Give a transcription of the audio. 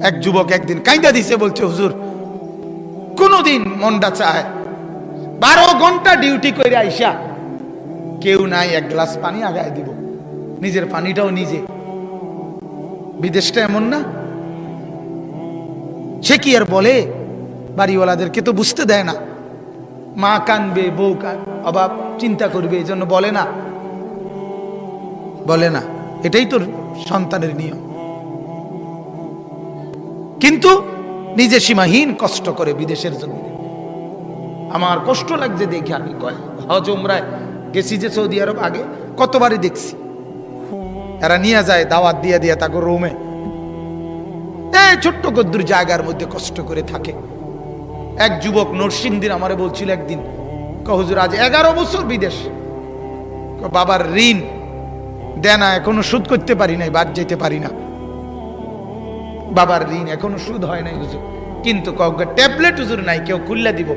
এক যুবক একদিন কাইদা দিছে, বলছে, হুজুর, কোনোদিন মনটা চায়, বারো ঘণ্টা ডিউটি করে আইসা, কেউ নাই, এক গ্লাস পানি আগায় দিব। নিজের পানিটাও নিজে। বিদেশটা এমন না? সে কি আর বলে? বাড়িওয়ালাদেরকে তো বুঝতে দেয় না। মা কানবে, বউ কান অভাব চিন্তা করবে এই জন্য বলে না। বলে না। এটাই তোর সন্তানের নিয়ম। কিন্তু নিজে সীমাহীন কষ্ট করে বিদেশের জন্য। আমার কষ্ট লাগছে দেখে আমি হজ গেছি যে সৌদি আরব আগে, কতবারই দেখছি। এরা নিয়ে যায়, দাওয়াত দিয়ে দিয়ে তাকে রোমে। এই ছোট্ট গদ্দুর জায়গার মধ্যে কষ্ট করে থাকে। এক যুবক নরসিংদিন আমারে বলছিল একদিন ক হুজুর, আজ এগারো বছর বিদেশ। বাবার ঋণ দেনা এখনও শোধ করতে পারি নাই, বাদ যেতে পারি না। বাবার ঋণ এখনও সুদ হয় নাই কিন্তু ট্যাবলেট হুজুর নাই কেউ খুললে দিব।